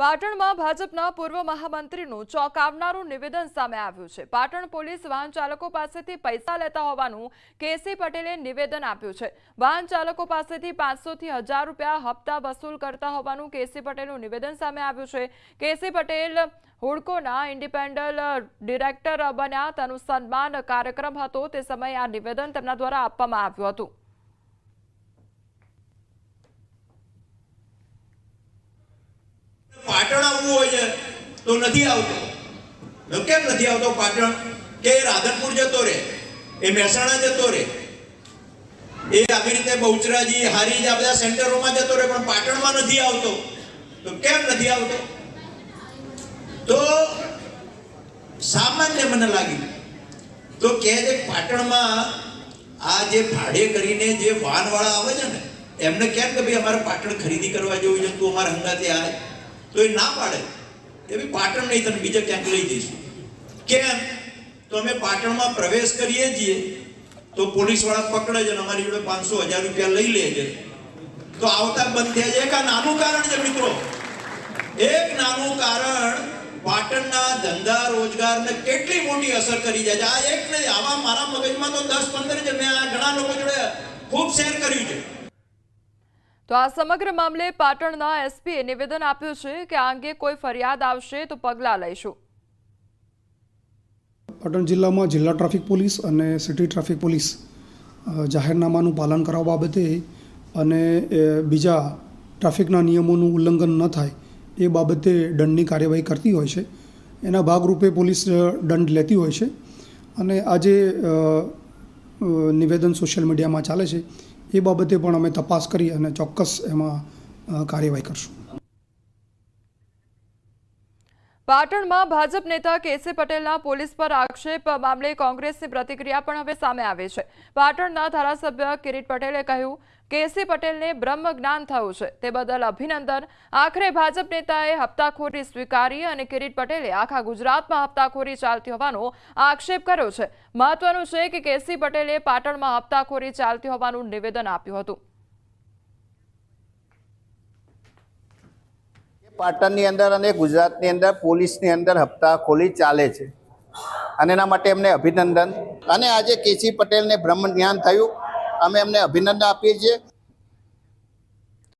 પાટણમાં ભાજપના પૂર્વ મહામંત્રીનું ચોંકાવનારું નિવેદન સામે આવ્યું છે. પાટણ પોલીસ વાહન ચાલકો પાસેથી પૈસા લેતા હોવાનું કેસી પટેલે નિવેદન આપ્યું છે. વાહન ચાલકો પાસેથી પાંચસોથી હજાર રૂપિયા હપ્તા વસૂલ કરતા હોવાનું કેસી પટેલનું નિવેદન સામે આવ્યું છે. કેસી પટેલ હુડકોના ઇન્ડિપેન્ડન્ટ ડિરેક્ટર બન્યા. તેનું સન્માન કાર્યક્રમ હતો. તે સમયે આ નિવેદન તેમના દ્વારા આપવામાં આવ્યું હતું પાટણ આવવું હોય છે, તો નથી આવતો. કેમ નથી આવતો પાટણ? કે રાધનપુર જતો રહે, એ મહેસાણા જતો રહે, એ આવી રીતે બહુચરાજી, હારીજ, આ બધા સેન્ટરોમાં જતો રહે, પણ પાટણમાં નથી આવતો. તો કેમ નથી આવતો? તો સામાન્ય મને લાગ્યું તો કે છે પાટણમાં આ જે ભાડે કરીને જે વાહનવાળા આવે છે ને, એમને કેમ કે ભાઈ અમારે પાટણ ખરીદી કરવા જેવું છે, તું અમારા હંગાતે આવે તો એ ના પાડે. એ ભાઈ પાટણ નહીં, તને બીજે ક્યાંક લઈ જઈશું. કેમ? તો અમે પાટણમાં પ્રવેશ કરીએ છીએ, તો પોલીસવાળા પકડે છે અમારી જોડે પાંચસો હજાર રૂપિયા લઈ લે છે. તો આવતા બંધ થયા છે. એક આ નાનું કારણ છે મિત્રો. એક નાનું કારણ પાટણના ધંધા રોજગારને કેટલી મોટી અસર કરી જાય છે. આ એક નહીં, આવા મારા મગજમાં તો દસ પંદર છે. મેં આ ઘણા લોકો જોડે ખૂબ શેર કર્યું છે. તો આ સમગ્ર મામલે પાટણના એસપીએ નિવેદન આપ્યું છે કે આ અંગે કોઈ ફરિયાદ આવશે તો પગલાં લઈશું. પાટણ જિલ્લામાં જિલ્લા ટ્રાફિક પોલીસ અને સિટી ટ્રાફિક પોલીસ જાહેરનામાનું પાલન કરવા બાબતે અને બીજા ટ્રાફિકના નિયમોનું ઉલ્લંઘન ન થાય એ બાબતે દંડની કાર્યવાહી કરતી હોય છે. એના ભાગરૂપે પોલીસ દંડ લેતી હોય છે. અને આજે નિવેદન સોશિયલ મીડિયામાં ચાલે છે એ બાબતે પણ અમે તપાસ કરી અને ચોક્કસ એમાં કાર્યવાહી કરશું. પાટણમાં ભાજપ નેતા કેસી પટેલના પોલીસ પર આક્ષેપ મામલે કોંગ્રેસની પ્રતિક્રિયા પણ હવે સામે આવી છે. પાટણના ધારાસભ્ય કિરીટ પટેલે કહ્યું, કેસી પટેલને બ્રહ્મ જ્ઞાન થયું છે. તે બદલ અભિનંદન. આખરે ભાજપ નેતાએ હપ્તાખોરી સ્વીકારી અને કિરીટ પટેલે આખા ગુજરાતમાં હપ્તાખોરી ચાલતી હોવાનો આક્ષેપ કર્યો છે. મહત્વનું છે કે કેસી પટેલે પાટણમાં હપ્તાખોરી ચાલતી હોવાનું નિવેદન આપ્યું હતું. પાટણની અંદર અને ગુજરાતની અંદર પોલીસની અંદર હપ્તાખોરી ચાલે છે. અને એના માટે એમને અભિનંદન. અને આજે કેસી પટેલને બ્રહ્મ જ્ઞાન થયું. અમે એમને અભિનંદન આપીએ છીએ.